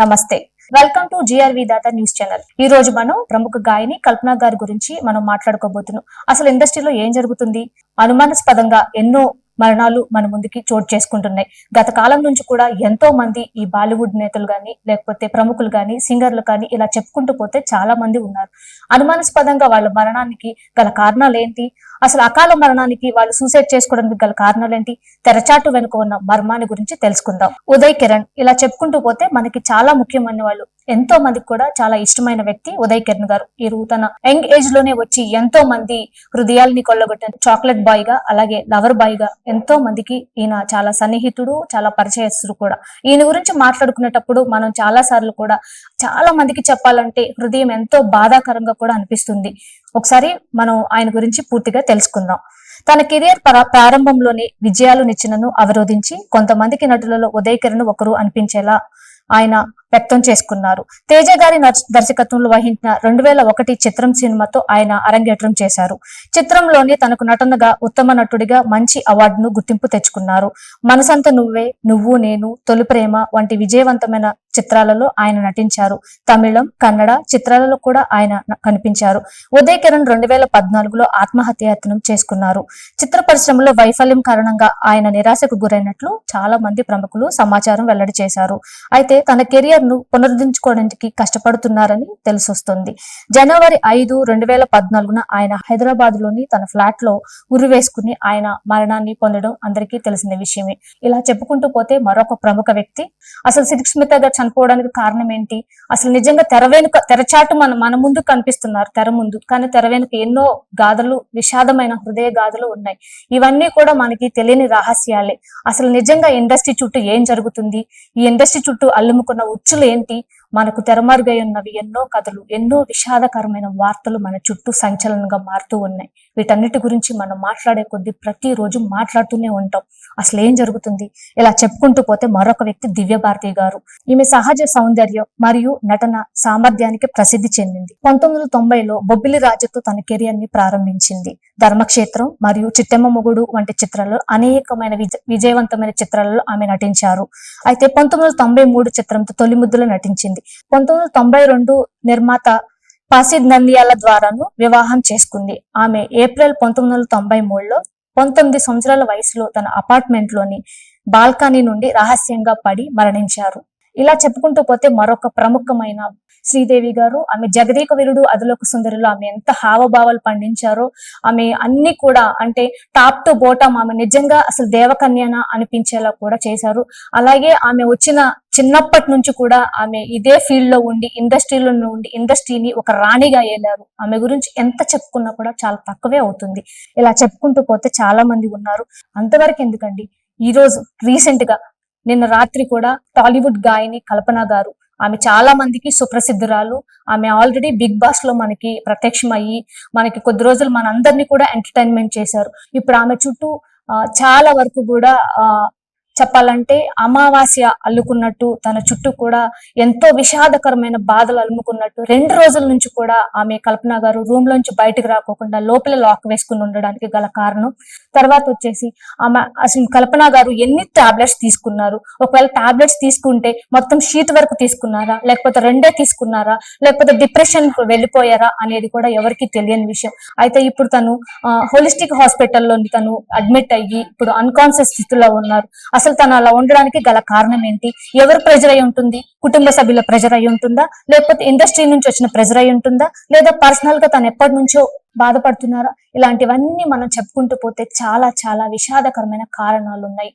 నమస్తే. Welcome to GRV దాత news channel ఈ రోజు మనం ప్రముఖ గాయని కల్పన గారి గురించి మనం మాట్లాడుకోబోతున్నాం. అసలు ఇండస్ట్రీలో ఏం జరుగుతుంది? అనుమానాస్పదంగా ఎన్నో మరణాలు మన ముందుకి చోటు చేసుకుంటున్నాయి. గత కాలం నుంచి కూడా ఎంతో మంది ఈ బాలీవుడ్ నేతలు కానీ లేకపోతే ప్రముఖులు కానీ సింగర్లు కానీ ఇలా చెప్పుకుంటూ పోతే చాలా మంది ఉన్నారు. అనుమానాస్పదంగా వాళ్ళ మరణానికి గల కారణాలు ఏంటి? అసలు అకాల మరణానికి వాళ్ళు సూసైడ్ చేసుకోవడానికి గల కారణాలు ఏంటి? తెరచాటు వెనుక ఉన్న మర్మాన్ని గురించి తెలుసుకుందాం. ఉదయ్ కిరణ్ ఇలా చెప్పుకుంటూ పోతే మనకి చాలా ముఖ్యమైన వాళ్ళు ఎంతో మందికి కూడా చాలా ఇష్టమైన వ్యక్తి ఉదయ్ కిరణ్ గారు. ఈ తన యంగ్ ఏజ్లోనే వచ్చి ఎంతో మంది హృదయాల్ని కొల్లగొట్టిన చాక్లెట్ బాయ్గా అలాగే లవర్ బాయ్గా ఎంతో మందికి ఈయన చాలా సన్నిహితుడు చాలా పరిచయస్తుడు కూడా. ఈయన గురించి మాట్లాడుకునేటప్పుడు మనం చాలా సార్లు కూడా చాలా మందికి చెప్పాలంటే హృదయం ఎంతో బాధాకరంగా కూడా అనిపిస్తుంది. ఒకసారి మనం ఆయన గురించి పూర్తిగా తెలుసుకుందాం. తన కెరియర్ ప్రారంభంలోనే విజయాలు నిచ్చినను అవరోధించి కొంతమందికి నటులలో ఉదయ్ కిరణ్ ఒకరు అనిపించేలా ఆయన వ్యక్తం చేసుకున్నారు. తేజ గారి దర్శకత్వంలో వహించిన రెండు వేల ఒకటి చిత్రం సినిమాతో ఆయన అరంగేట్రం చేశారు. చిత్రంలోని తనకు నటనగా ఉత్తమ నటుడిగా మంచి అవార్డును గుర్తింపు తెచ్చుకున్నారు. మనసంత నువ్వే నువ్వు నేను తొలి ప్రేమ వంటి విజయవంతమైన చిత్రాలలో ఆయన నటించారు. తమిళం కన్నడ చిత్రాలలో కూడా ఆయన కనిపించారు. ఉదయ్ కిరణ్ రెండు వేల పద్నాలుగులో ఆత్మహత్యాయత్నం చేసుకున్నారు. చిత్ర పరిశ్రమలో వైఫల్యం కారణంగా ఆయన నిరాశకు గురైనట్లు చాలా మంది ప్రముఖులు సమాచారం వెల్లడి చేశారు. అయితే తన కెరియర్ కెరియర్ను పునరుద్ధరించుకోవడానికి కష్టపడుతున్నారని తెలిసొస్తుంది. జనవరి ఐదు రెండు వేల పద్నాలుగున ఆయన హైదరాబాద్లోని తన ఫ్లాట్లో ఉరి ఆయన మరణాన్ని పొందడం అందరికీ తెలిసిన విషయమే. ఇలా చెప్పుకుంటూ పోతే మరొక ప్రముఖ వ్యక్తి. అసలు సిరిస్మిత గారు చనిపోవడానికి కారణం ఏంటి అసలు నిజంగా తెర వెనుక తెరచాటు మన మన ముందు కనిపిస్తున్నారు తెర ముందు. కానీ తెర వెనుక ఎన్నో గాథలు విషాదమైన హృదయ గాథలు ఉన్నాయి. ఇవన్నీ కూడా మనకి తెలియని రహస్యాలే. అసలు నిజంగా ఇండస్ట్రీ చుట్టూ ఏం జరుగుతుంది? ఈ ఇండస్ట్రీ చుట్టూ అల్లుముకున్న ఉచ్చులు ఏంటి మనకు తెరమరుగై ఉన్నవి ఎన్నో కథలు ఎన్నో విషాదకరమైన వార్తలు మన చుట్టూ సంచలనంగా మారుతూ ఉన్నాయి. వీటన్నిటి గురించి మనం మాట్లాడే కొద్దీ ప్రతిరోజు మాట్లాడుతూనే ఉంటాం. అసలు ఏం జరుగుతుంది? ఇలా చెప్పుకుంటూ పోతే మరొక వ్యక్తి దివ్య భారతి గారు. ఈమె సహజ సౌందర్యం మరియు నటన సామర్థ్యానికి ప్రసిద్ధి చెందింది. పంతొమ్మిది వందల తొంభైలో బొబ్బిలి రాజుతో తన కెరియర్ని ప్రారంభించింది. ధర్మక్షేత్రం మరియు చిట్టెమ్మ మొగుడు వంటి చిత్రాల్లో అనేకమైన విజ- విజయవంతమైన చిత్రాలలో ఆమె నటించారు. అయితే పంతొమ్మిది వందల తొంభై మూడు చిత్రంతో తొలి ముద్దులో నటించింది. పంతొమ్మిది వందల తొంభై రెండు నిర్మాత పాసిద్ నందియాల ద్వారాను వివాహం చేసుకుంది. ఆమె ఏప్రిల్ పంతొమ్మిది వందల తొంభై మూడులో పంతొమ్మిది సంవత్సరాల వయసులో తన అపార్ట్మెంట్లోని బాల్కనీ నుండి రహస్యంగా పడి మరణించారు. ఇలా చెప్పుకుంటూ పోతే మరొక ప్రముఖమైన శ్రీదేవి గారు. ఆమె జగదీక వీరుడు అదిలోక సుందరిలో. ఆమె ఎంత హావభావాలు పండించారో ఆమె అన్ని కూడా అంటే టాప్ టు బోటం ఆమె నిజంగా అసలు దేవకన్యన అనిపించేలా కూడా చేశారు. అలాగే ఆమె వచ్చిన చిన్నప్పటి నుంచి కూడా ఆమె ఇదే ఫీల్డ్లో ఉండి ఇండస్ట్రీలో ఉండి ఇండస్ట్రీని ఒక రాణిగా ఏలారు. ఆమె గురించి ఎంత చెప్పుకున్నా కూడా చాలా తక్కువే అవుతుంది. ఇలా చెప్పుకుంటూ పోతే చాలా మంది ఉన్నారు. అంతవరకు ఎందుకండి? ఈ రోజు రీసెంట్గా నిన్న రాత్రి కూడా టాలీవుడ్ గాయని కల్పన గారు. ఆమె చాలా మందికి సుప్రసిద్ధురాలు. ఆమె ఆల్రెడీ బిగ్ బాస్లో మనకి ప్రత్యక్షం అయ్యి మనకి కొద్ది రోజులు మనందరినీ కూడా ఎంటర్టైన్మెంట్ చేశారు. ఇప్పుడు ఆమె చుట్టూ ఆ, చాలా వరకు కూడా ఆ చెప్పాలంటే అమావాస్య అల్లుకున్నట్టు తన చుట్టూ కూడా ఎంతో విషాదకరమైన బాధలు అలుముకున్నట్టు రెండు రోజుల నుంచి కూడా ఆమె కల్పన గారు రూమ్ లోంచి బయటకు రాకోకుండా లోపల లాక్ వేసుకుని ఉండడానికి గల కారణం. తర్వాత వచ్చేసి ఆమె అసలు కల్పన గారు ఎన్ని టాబ్లెట్స్ తీసుకున్నారు? ఒకవేళ టాబ్లెట్స్ తీసుకుంటే మొత్తం షీట్ వరకు తీసుకున్నారా? లేకపోతే రెండే తీసుకున్నారా? లేకపోతే డిప్రెషన్కు వెళ్ళిపోయారా అనేది కూడా ఎవరికి తెలియని విషయం. అయితే ఇప్పుడు తను హోలిస్టిక్ హాస్పిటల్లో తను అడ్మిట్ అయ్యి ఇప్పుడు అన్కాన్షియస్ స్థితిలో ఉన్నారు. అసలు తను అలా ఉండడానికి గల కారణం ఏంటి? ఎవరు ప్రెజర్ అయి ఉంటుంది? కుటుంబ సభ్యుల ప్రెజర్ అయి ఉంటుందా? లేకపోతే ఇండస్ట్రీ నుంచి వచ్చిన ప్రెజర్ అయి ఉంటుందా? లేదా పర్సనల్గా తను ఎప్పటి నుంచో బాధపడుతున్నారా? ఇలాంటివన్నీ మనం చెప్పుకుంటూ పోతే చాలా చాలా విషాదకరమైన కారణాలు ఉన్నాయి